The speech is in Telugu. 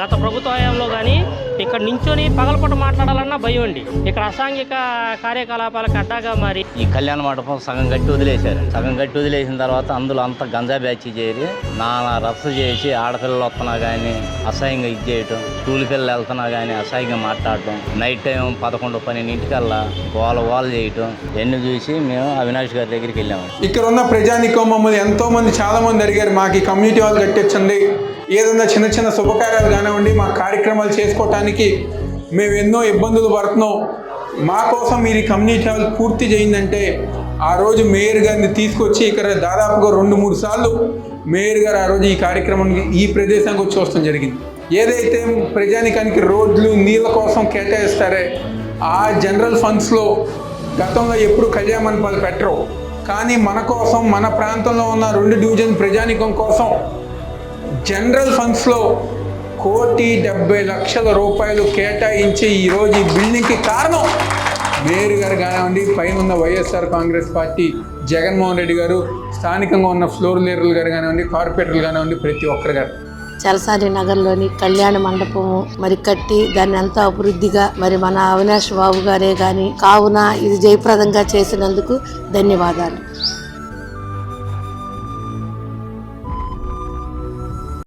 గత ప్రభుత్వ హయాంలో కానీ ఇక్కడ నించొని పగలపూట మాట్లాడాలన్నా భయం అండి. ఇక్కడ అసాంఘిక కార్యకలాపాలకు అడ్డాగా మారి ఈ కళ్యాణ మండపం సగం గట్టి వదిలేశారు సగం గట్టి వదిలేసిన తర్వాత అందులో అంతా గంజా బ్యాచ్ చేరి నానా రచ్చ చేసి ఆడపిల్లలు వస్తున్నా కానీ అసహ్యంగా ఇది చేయటం స్కూల్ పిల్లలు వెళ్తున్నా కానీ అసహ్యంగా మాట్లాడటం నైట్ టైం పదకొండు పన్నెండింటికల్లా వాళ్ళ వాళ్ళు చేయటం ఇవన్నీ చూసి మేము అవినాష్ గారి దగ్గరికి వెళ్ళాము ఇక్కడ ఉన్న ప్రజానికం మమ్మల్ని ఎంతో మంది చాలా మంది అడిగారు మాకు ఈ కమ్యూనిటీ వాళ్ళు కట్టించండి. ఏదన్నా చిన్న చిన్న శుభకార్యాలు కానివ్వండి మా కార్యక్రమాలు చేసుకోవటానికి మేము ఎన్నో ఇబ్బందులు పడుతున్నాం. మా కోసం మీరు కమ్యూనిటీ పూర్తి చేయిందంటే ఆ రోజు మేయర్ గారిని తీసుకొచ్చి ఇక్కడ దాదాపుగా రెండు మూడు సార్లు మేయర్ గారు ఆ రోజు ఈ కార్యక్రమానికి ఈ ప్రదేశానికి వచ్చి వస్తాం జరిగింది. ఏదైతే ప్రజానికానికి రోడ్లు నీళ్ళ కోసం కేటాయిస్తారే ఆ జనరల్ ఫండ్స్లో గతంలో ఎప్పుడు కళ్యాణ మండపాలు పెట్టరు. కానీ మన కోసం మన ప్రాంతంలో ఉన్న రెండు డివిజన్ ప్రజానికం కోసం జనరల్ ఫండ్స్లో కోటి డెబ్బై లక్షల రూపాయలు కేటాయించి ఈరోజు ఈ బిల్డింగ్కి కారణం మేయర్ గారు కానివ్వండి పైన ఉన్న వైఎస్ఆర్ కాంగ్రెస్ పార్టీ జగన్మోహన్ రెడ్డి గారు స్థానికంగా ఉన్న ఫ్లోర్ లీడర్లు గారు కానివ్వండి కార్పొరేటర్లు కానివ్వండి ప్రతి ఒక్కరు గారు. చలసాని నగర్లోని కళ్యాణ మండపము మరి కట్టి దాన్ని అంతా అభివృద్ధిగా మరి మన అవినాష్ బాబు గారే కానీ కావున ఇది జయప్రదంగా చేసినందుకు ధన్యవాదాలు.